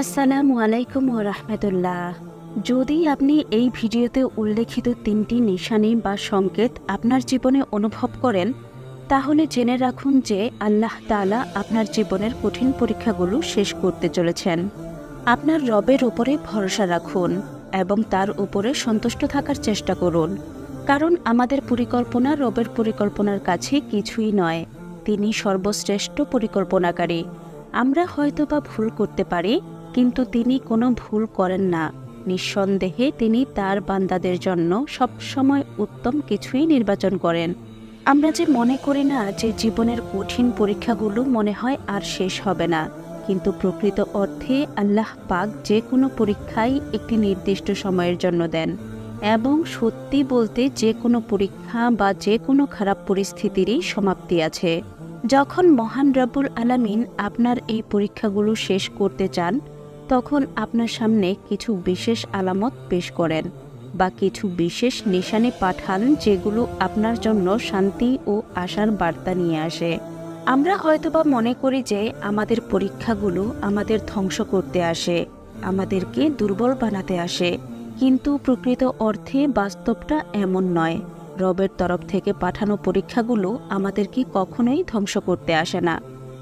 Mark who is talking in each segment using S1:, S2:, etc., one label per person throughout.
S1: আসসালামু আলাইকুম রাহমাতুল্লাহ। যদি আপনি এই ভিডিওতে উল্লেখিত তিনটি নিশানি বা সংকেত আপনার জীবনে অনুভব করেন, তাহলে জেনে রাখুন যে আল্লাহ তাআলা আপনার জীবনের কঠিন পরীক্ষাগুলো শেষ করতে চলেছেন। আপনার রবের ওপরে ভরসা রাখুন এবং তার উপরে সন্তুষ্ট থাকার চেষ্টা করুন। কারণ আমাদের পরিকল্পনা রবের পরিকল্পনার কাছে কিছুই নয়। তিনি সর্বশ্রেষ্ঠ পরিকল্পনাকারী। আমরা হয়তোবা ভুল করতে পারি কিন্তু তিনি কোনো ভুল করেন না। নিঃসন্দেহে তিনি তার বান্দাদের জন্য সবসময় উত্তম কিছুই নির্বাচন করেন। আমরা যে মনে করি না যে জীবনের কঠিন পরীক্ষাগুলো মনে হয় আর শেষ হবে না, কিন্তু প্রকৃত অর্থে আল্লাহ পাক যে কোনো পরীক্ষাই একটি নির্দিষ্ট সময়ের জন্য দেন এবং সত্যি বলতে যে কোনো পরীক্ষা বা যে কোনো খারাপ পরিস্থিতিরই সমাপ্তি আছে। যখন মহান রব্বুল আলামিন আপনার এই পরীক্ষাগুলো শেষ করতে চান তখন আপনার সামনে কিছু বিশেষ আলামত পেশ করেন বা কিছু বিশেষ নিশানে পাঠান যেগুলো আপনার জন্য শান্তি ও আশার বার্তা নিয়ে আসে। আমরা হয়তোবা মনে করি যে আমাদের পরীক্ষাগুলো আমাদের ধ্বংস করতে আসে, আমাদেরকে দুর্বল বানাতে আসে, কিন্তু প্রকৃত অর্থে বাস্তবটা এমন নয়। রবের তরফ থেকে পাঠানো পরীক্ষাগুলো আমাদেরকে কখনোই ধ্বংস করতে আসে না।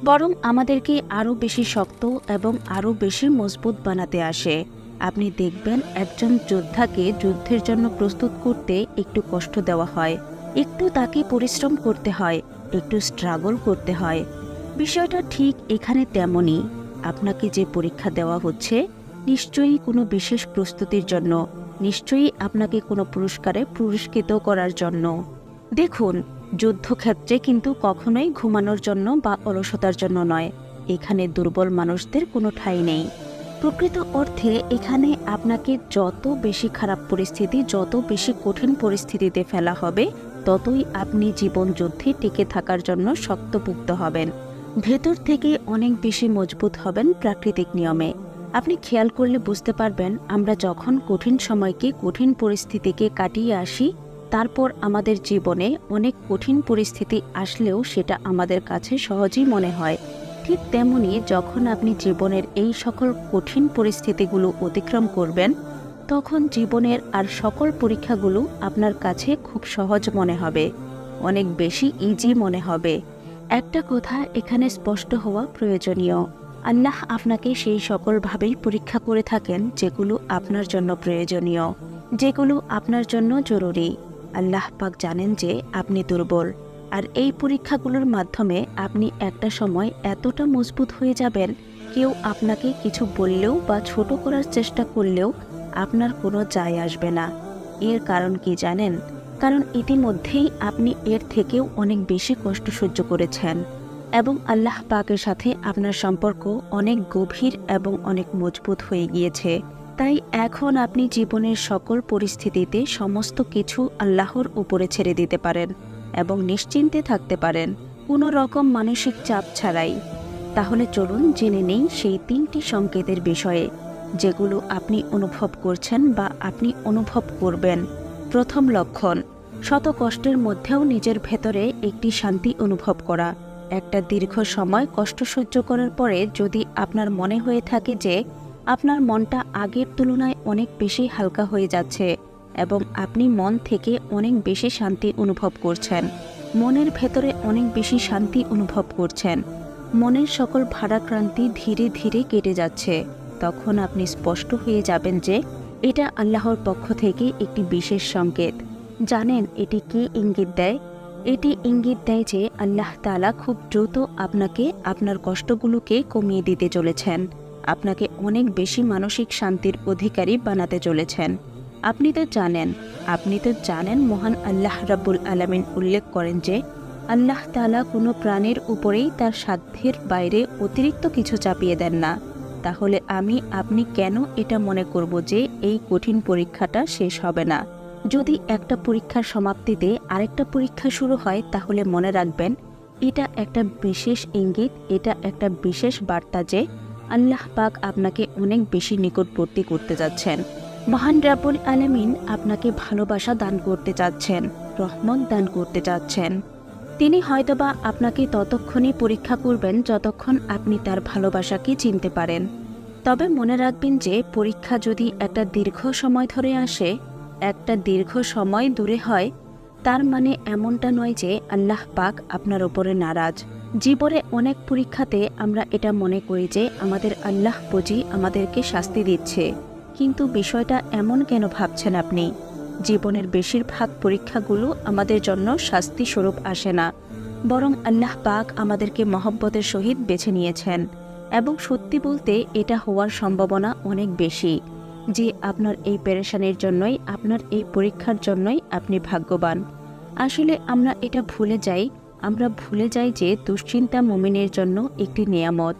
S1: বরং আমাদেরকে আরও বেশি শক্ত এবং আরও বেশি মজবুত বানাতে আসে। আপনি দেখবেন একজন যোদ্ধাকে যুদ্ধের জন্য প্রস্তুত করতে একটু কষ্ট দেওয়া হয়, একটু তাকে পরিশ্রম করতে হয়, একটু স্ট্রাগল করতে হয়। বিষয়টা ঠিক এখানে তেমনই। আপনাকে যে পরীক্ষা দেওয়া হচ্ছে, নিশ্চয়ই কোনো বিশেষ প্রস্তুতির জন্য, নিশ্চয়ই আপনাকে কোনো পুরস্কারে পুরস্কৃত করার জন্য। দেখুন যুদ্ধক্ষেত্রে কিন্তু কখনোই ঘুমানোর জন্য বা অলসতার জন্য নয়। এখানে দুর্বল মানুষদের কোনো ঠাঁই নেই। প্রকৃত অর্থে এখানে আপনাকে যত বেশি খারাপ পরিস্থিতি, যত বেশি কঠিন পরিস্থিতিতে ফেলা হবে, ততই আপনি জীবন যুদ্ধে টিকে থাকার জন্য শক্তপুক্ত হবেন। ভেতর থেকে অনেক বেশি মজবুত হবেন প্রাকৃতিক নিয়মে। আপনি খেয়াল করলে বুঝতে পারবেন, আমরা যখন কঠিন সময়কে, কঠিন পরিস্থিতিকে কাটিয়ে আসি তারপর আমাদের জীবনে অনেক কঠিন পরিস্থিতি আসলেও সেটা আমাদের কাছে সহজই মনে হয়। ঠিক তেমনি যখন আপনি জীবনের এই সকল কঠিন পরিস্থিতিগুলো অতিক্রম করবেন, তখন জীবনের আর সকল পরীক্ষাগুলো আপনার কাছে খুব সহজ মনে হবে, অনেক বেশি ইজি মনে হবে। একটা কথা এখানে স্পষ্ট হওয়া প্রয়োজনীয়। আল্লাহ আপনাকে সেই সকলভাবেই পরীক্ষা করে থাকেন যেগুলো আপনার জন্য প্রয়োজনীয়, যেগুলো আপনার জন্য জরুরি। আল্লাহ পাক জানেন যে আপনি দুর্বল। আর এই পরীক্ষাগুলোর মাধ্যমে আপনি একটা সময় এতটা মজবুত হয়ে যাবেন, কেউ আপনাকে কিছু বললেও বা ছোট করার চেষ্টা করলেও আপনার কোনো যায় আসবে না। এর কারণ কি জানেন? কারণ ইতিমধ্যেই আপনি এর থেকেও অনেক বেশি কষ্ট সহ্য করেছেন। এবং আল্লাহ পাকের সাথে আপনার সম্পর্ক অনেক গভীর এবং অনেক মজবুত হয়ে গিয়েছে। তাই এখন আপনি জীবনের সকল পরিস্থিতিতে সমস্ত কিছু আল্লাহর উপরে ছেড়ে দিতে পারেন এবং নিশ্চিন্তে থাকতে পারেন। কোনো রকম মানসিক চাপ ছাড়াই। তাহলে চলুন জেনে নেই সেই তিনটি সংকেতের বিষয়ে, যেগুলো আপনি অনুভব করছেন বা আপনি অনুভব করবেন। প্রথম লক্ষণ, শত কষ্টের মধ্যেও নিজের ভেতরে একটি শান্তি অনুভব করা। একটা দীর্ঘ সময় কষ্ট সহ্য করার পরে যদি আপনার মনে হয়ে থাকে যে আপনার মনটা আগের তুলনায় অনেক বেশি হালকা হয়ে যাচ্ছে এবং আপনি মন থেকে অনেক বেশি শান্তি অনুভব করছেন। মনের ভেতরে অনেক বেশি শান্তি অনুভব করছেন। মনের সকল ভারাক্রান্তি ধীরে ধীরে কেটে যাচ্ছে। তখন আপনি স্পষ্ট হয়ে যাবেন যে এটা আল্লাহর পক্ষ থেকে একটি বিশেষ সংকেত। জানেন এটি কি ইঙ্গিত দেয়? এটি ইঙ্গিত দেয় যে আল্লাহ তালা খুব দ্রুত আপনাকে, আপনার কষ্টগুলোকে কমিয়ে দিতে চলেছেন। আপনাকে অনেক বেশি মানসিক শান্তির অধিকারী বানাতে চলেছেন। আপনি তো জানেন, আপনি তো জানেন মহান আল্লাহ রাব্বুল আলামিন উল্লেখ করেন যে, আল্লাহ তালা কোনো প্রাণীর উপরেই তার সাধ্যের বাইরে অতিরিক্ত কিছু চাপিয়ে দেন না। তাহলে আমি, আপনি কেন এটা মনে করব যে এই কঠিন পরীক্ষাটা শেষ হবে না? যদি একটা পরীক্ষার সমাপ্তিতে আরেকটা পরীক্ষা শুরু হয়, তাহলে মনে রাখবেন, এটা একটা বিশেষ ইঙ্গিত, এটা একটা বিশেষ বার্তা যে আল্লাহ পাক আপনাকে অনেক বেশি নিকটবর্তী করতে যাচ্ছেন। মহান রাবুল আলমিন আপনাকে ভালোবাসা দান করতে চাচ্ছেন রহমত দান করতে চাচ্ছেন তিনি হয়তোবা আপনাকে ততক্ষণই পরীক্ষা করবেন যতক্ষণ আপনি তার ভালোবাসাকে চিনতে পারেন। তবে মনে রাখবেন যে পরীক্ষা যদি একটা দীর্ঘ সময় ধরে আসে, একটা দীর্ঘ সময় দূরে হয় তার মানে এমনটা নয় যে আল্লাহ পাক আপনার ওপরে নারাজ। জীবনে অনেক পরীক্ষাতে আমরা এটা মনে করি যে আমাদের আল্লাহ বুঝি আমাদেরকে শাস্তি দিচ্ছে। কিন্তু বিষয়টা এমন কেন ভাবছেন আপনি? জীবনের বেশিরভাগ পরীক্ষাগুলো আমাদের জন্য শাস্তি স্বরূপ আসে না। বরং আল্লাহ পাক আমাদেরকে মহব্বতের সহিত বেছে নিয়েছেন। এবং সত্যি বলতে এটা হওয়ার সম্ভাবনা অনেক বেশি। যে আপনার এই পেরেশানির জন্যই, আপনার এই পরীক্ষার জন্যই আপনি ভাগ্যবান। আসলে আমরা এটা ভুলে যাই, আমরা ভুলে যাই যে দুশ্চিন্তা মুমিনের জন্য একটি নিয়ামত।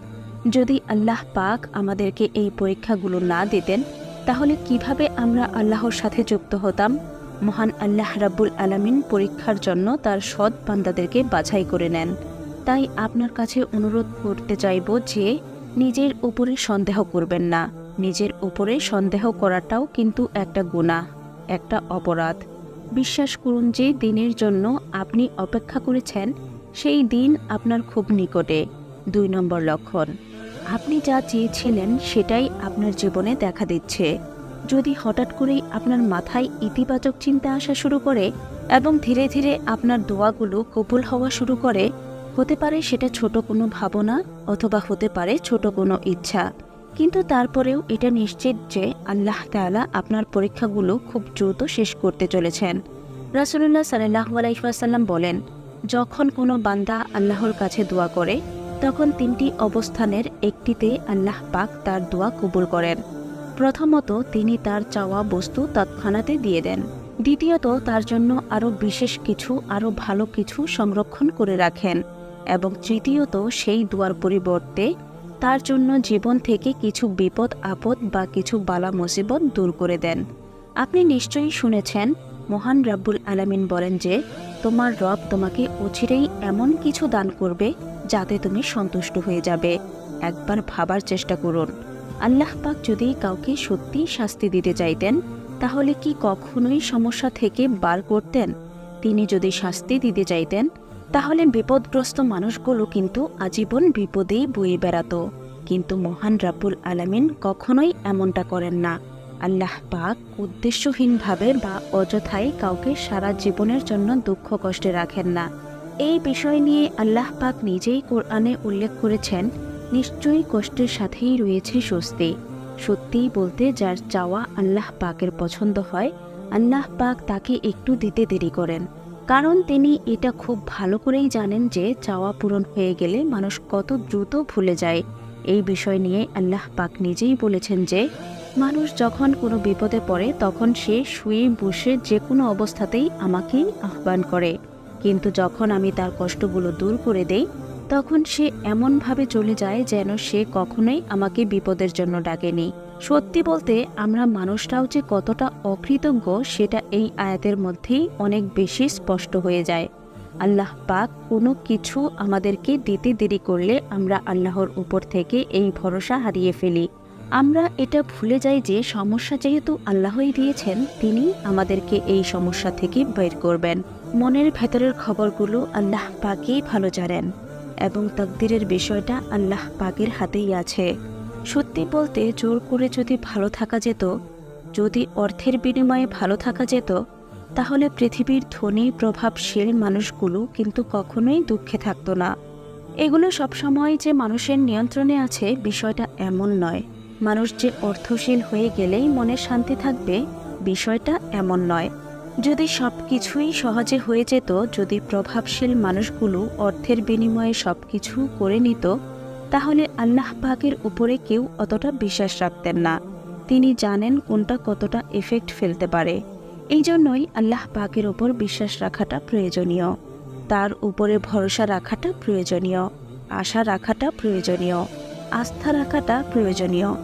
S1: যদি আল্লাহ পাক আমাদেরকে এই পরীক্ষাগুলো না দিতেন, তাহলে কীভাবে আমরা আল্লাহর সাথে যুক্ত হতাম? মহান আল্লাহ রাব্বুল আলামিন পরীক্ষার জন্য তার সৎ বান্দাদেরকে বাছাই করে নেন। তাই আপনার কাছে অনুরোধ করতে চাইব যে, নিজের উপরে সন্দেহ করবেন না। নিজের উপরে সন্দেহ করাটাও কিন্তু একটা গুনাহ একটা অপরাধ। বিশ্বাস করুন যে দিনের জন্য আপনি অপেক্ষা করেছেন, সেই দিন আপনার খুব নিকটে। দুই নম্বর লক্ষণ, আপনি যা চেয়েছিলেন সেটাই আপনার জীবনে দেখা দিচ্ছে। যদি হঠাৎ করেই আপনার মাথায় ইতিবাচক চিন্তা আসা শুরু করে এবং ধীরে ধীরে আপনার দোয়াগুলো কবুল হওয়া শুরু করে, হতে পারে সেটা ছোট কোনো ভাবনা অথবা হতে পারে ছোট কোনো ইচ্ছা। কিন্তু তারপরেও এটা নিশ্চিত যে আল্লাহ তাআলা আপনার পরীক্ষাগুলো খুব দ্রুত শেষ করতে চলেছেন। রাসুলুল্লাহ সাল্লাহ আলাইসাল্লাম বলেন, যখন কোনো বান্দা আল্লাহর কাছে দোয়া করে, তখন তিনটি অবস্থানের একটিতে আল্লাহ পাক তার দোয়া কবুল করেন। প্রথমত তিনি তার চাওয়া বস্তু তৎক্ষণাতে দিয়ে দেন। দ্বিতীয়ত তার জন্য আরও বিশেষ কিছু, আরও ভালো কিছু সংরক্ষণ করে রাখেন। এবং তৃতীয়ত সেই দোয়ার পরিবর্তে তার জন্য জীবন থেকে কিছু বিপদ, আপদ বা কিছু বালা মুসিবত দূর করে দেন। আপনি নিশ্চয়ই শুনেছেন, মহান রাব্বুল আলামিন বলেন যে, তোমার রব তোমাকে অচিরেই এমন কিছু দান করবে যাতে তুমি সন্তুষ্ট হয়ে যাবে। একবার ভাবার চেষ্টা করুন। আল্লাহ পাক যদি কাউকে সত্যিই শাস্তি দিতে চাইতেন, তাহলে কি কখনোই সমস্যা থেকে বার করতেন? তিনি যদি শাস্তি দিতে চাইতেন তাহলে বিপদগ্রস্ত মানুষগুলো কিন্তু আজীবন বিপদেই বয়ে বেড়াতো। কিন্তু মহান রাব্বুল আলামিন কখনোই এমনটা করেন না। আল্লাহ পাক উদ্দেশ্যহীনভাবে বা অযথায় কাউকে সারা জীবনের জন্য দুঃখ কষ্টে রাখেন না। এই বিষয় নিয়ে আল্লাহ পাক নিজেই কোরআনে উল্লেখ করেছেন, নিশ্চয়ই কষ্টের সাথেই রয়েছে স্বস্তি। সত্যিই বলতে যার চাওয়া আল্লাহ পাকের পছন্দ হয়, আল্লাহ পাক তাকে একটু দিতে দেরি করেন। কারণ তিনি এটা খুব ভালো করেই জানেন যে চাওয়া পূরণ হয়ে গেলে মানুষ কত দ্রুত ভুলে যায়। এই বিষয় নিয়ে আল্লাহ পাক নিজেই বলেছেন যে, মানুষ যখন কোনো বিপদে পড়ে, তখন সে শুয়ে বসে যে কোনো অবস্থাতেই আমাকেই আহ্বান করে। কিন্তু যখন আমি তার কষ্টগুলো দূর করে দেই, তখন সে এমনভাবে চলে যায় যেন সে কখনোই আমাকে বিপদের জন্য ডাকেনি। সত্যি বলতে আমরা মানুষরাও যে কতটা অকৃতজ্ঞ, সেটা এই আয়াতের মধ্যেই অনেক বেশি স্পষ্ট হয়ে যায়। আল্লাহ পাক কোনো কিছু আমাদেরকে দিতে দেরি করলে আমরা আল্লাহর উপর থেকে এই ভরসা হারিয়ে ফেলি। আমরা এটা ভুলে যাই যে সমস্যা যেহেতু আল্লাহই দিয়েছেন, তিনি আমাদেরকে এই সমস্যা থেকে বের করবেন। মনের ভেতরের খবরগুলো আল্লাহ পাকেই ভালো জানেন এবং তকদিরের বিষয়টা আল্লাহ পাকের হাতেই আছে। সত্যি বলতে জোর করে যদি ভালো থাকা যেত, যদি অর্থের বিনিময়ে ভালো থাকা যেত, তাহলে পৃথিবীর ধনী, প্রভাবশীল মানুষগুলো কিন্তু কখনোই দুঃখে থাকতো না। এগুলো সবসময় যে মানুষের নিয়ন্ত্রণে আছে বিষয়টা এমন নয়। মানুষ যে অর্থশীল হয়ে গেলেই মনে শান্তি থাকবে, বিষয়টা এমন নয়। যদি সব কিছুই সহজে হয়ে যেত, যদি প্রভাবশীল মানুষগুলো অর্থের বিনিময়ে সব কিছু করে নিত তাহলে আল্লাহ পাকের উপরে কেউ অতটা বিশ্বাস রাখতেন না। তিনি জানেন কোনটা কতটা এফেক্ট ফেলতে পারে। এই জন্যই আল্লাহ পাকের ওপর বিশ্বাস রাখাটা প্রয়োজনীয়। তার উপরে ভরসা রাখাটা প্রয়োজনীয়। আশা রাখাটা প্রয়োজনীয়। আস্থা রাখাটা প্রয়োজনীয়।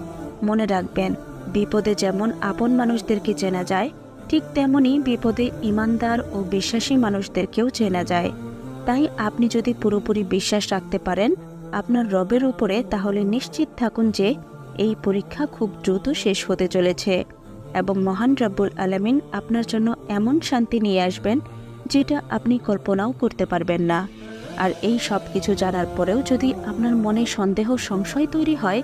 S1: মনে রাখবেন, বিপদে যেমন আপন মানুষদেরকে চেনা যায়, ঠিক তেমনি বিপদে ইমানদার ও বিশ্বাসী মানুষদেরকেও চেনা যায়। তাই আপনি যদি পুরোপুরি বিশ্বাস রাখতে পারেন আপনার রবের উপরে তাহলে নিশ্চিত থাকুন যে এই পরীক্ষা খুব দ্রুত শেষ হতে চলেছে এবং মহান রব্বুল আলামিন আপনার জন্য এমন শান্তি নিয়ে আসবেন যেটা আপনি কল্পনাও করতে পারবেন না। আর এই সব কিছু জানার পরেও যদি আপনার মনে সন্দেহ, সংশয় তৈরি হয়,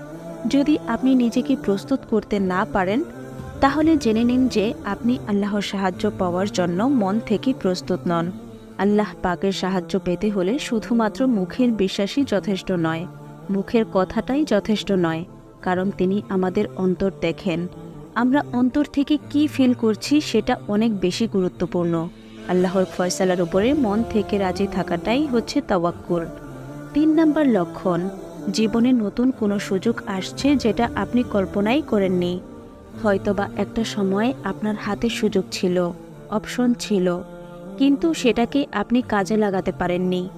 S1: যদি আপনি নিজেকে প্রস্তুত করতে না পারেন, তাহলে জেনে নিন যে আপনি আল্লাহর সাহায্য পাওয়ার জন্য মন থেকে প্রস্তুত নন। আল্লাহ পাকের সাহায্য পেতে হলে শুধুমাত্র মুখের বিশ্বাসই যথেষ্ট নয়, মুখের কথাটাই যথেষ্ট নয়, কারণ তিনি আমাদের অন্তর দেখেন। আমরা অন্তর থেকে কি ফিল করছি সেটা অনেক বেশি গুরুত্বপূর্ণ। আল্লাহর ফয়সালার উপরে মন থেকে রাজি থাকাটাই হচ্ছে তাওয়াক্কুল। তিন নম্বর লক্ষণ, জীবনে নতুন কোনো সুযোগ আসছে যেটা আপনি কল্পনাই করেননি। হয়তোবা একটা সময় আপনার হাতে সুযোগ ছিল অপশন ছিল। কিন্তু সেটাকে আপনি কাজে লাগাতে পারেননি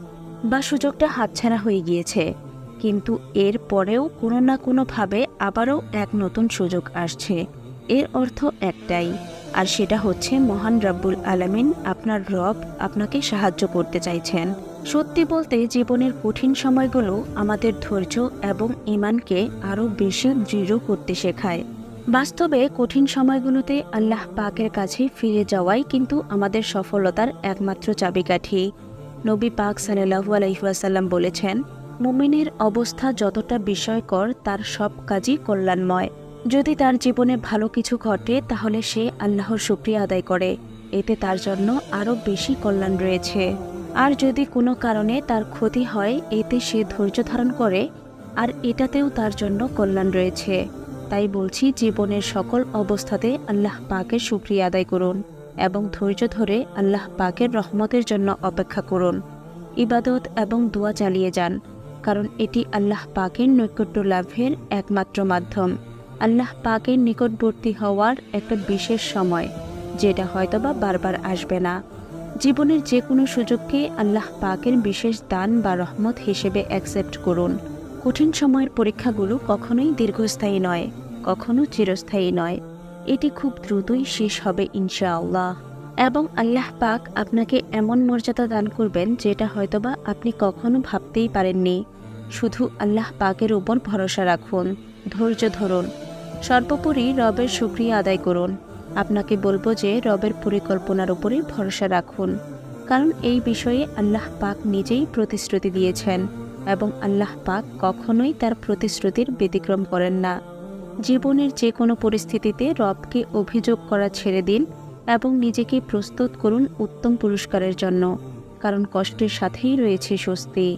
S1: বা সুযোগটা হাতছাড়া হয়ে গিয়েছে। কিন্তু এর পরেও কোনো না কোনোভাবে আবারও এক নতুন সুযোগ আসছে। এর অর্থ একটাই, আর সেটা হচ্ছে মহান রব্বুল আলামিন আপনার রব আপনাকে সাহায্য করতে চাইছেন। সত্যি বলতে জীবনের কঠিন সময়গুলো আমাদের ধৈর্য এবং ইমানকে আরও বেশি দৃঢ় করতে শেখায়। বাস্তবে কঠিন সময়গুলোতে আল্লাহ পাকের কাছে ফিরে যাওয়াই কিন্তু আমাদের সফলতার একমাত্র চাবিকাঠি। নবী পাক সাল্লাহু আলহিহাসাল্লাম বলেছেন, মুমিনের অবস্থা যতটা বিষয়কর তার সব কাজই কল্যাণময়। যদি তার জীবনে ভালো কিছু ঘটে, তাহলে সে আল্লাহর শুক্রিয়া আদায় করে। এতে তার জন্য আরও বেশি কল্যাণ রয়েছে। আর যদি কোনো কারণে তার ক্ষতি হয়, এতে সে ধৈর্য ধারণ করে, আর এটাতেও তার জন্য কল্যাণ রয়েছে। তাই বলছি জীবনের সকল অবস্থাতে আল্লাহ পাকের শুক্রিয়া আদায় করুন এবং ধৈর্য ধরে আল্লাহ পাকের রহমতের জন্য অপেক্ষা করুন। ইবাদত এবং দোয়া চালিয়ে যান, কারণ এটি আল্লাহ পাকের নৈকট্য লাভের একমাত্র মাধ্যম। আল্লাহ পাকের নিকটবর্তী হওয়ার একটা বিশেষ সময়, যেটা হয়তোবা বারবার আসবে না। জীবনের যে কোনো সুযোগকে আল্লাহ পাকের বিশেষ দান বা রহমত হিসেবে অ্যাকসেপ্ট করুন। কঠিন সময়ের পরীক্ষাগুলো কখনোই দীর্ঘস্থায়ী নয়। কখনো চিরস্থায়ী নয়। এটি খুব দ্রুতই শেষ হবে, ইনশাআল্লাহ। এবং আল্লাহ পাক আপনাকে এমন মর্যাদা দান করবেন যেটা হয়তোবা আপনি কখনো ভাবতেই পারেননি। শুধু আল্লাহ পাকের উপর ভরসা রাখুন। ধৈর্য ধরুন। সর্বোপরি রবের শুক্রিয়া আদায় করুন। আপনাকে বলব যে রবের পরিকল্পনার উপরে ভরসা রাখুন। কারণ এই বিষয়ে আল্লাহ পাক নিজেই প্রতিশ্রুতি দিয়েছেন এবং আল্লাহ পাক কখনোই তার প্রতিশ্রুতির ব্যতিক্রম করেন না। জীবনের যে কোনো পরিস্থিতিতে রবকে অভিযোগ করা ছেড়ে দিন এবং নিজেকে প্রস্তুত করুন উত্তম পুরস্কারের জন্য, কারণ কষ্টের সাথেই রয়েছে স্বস্তি।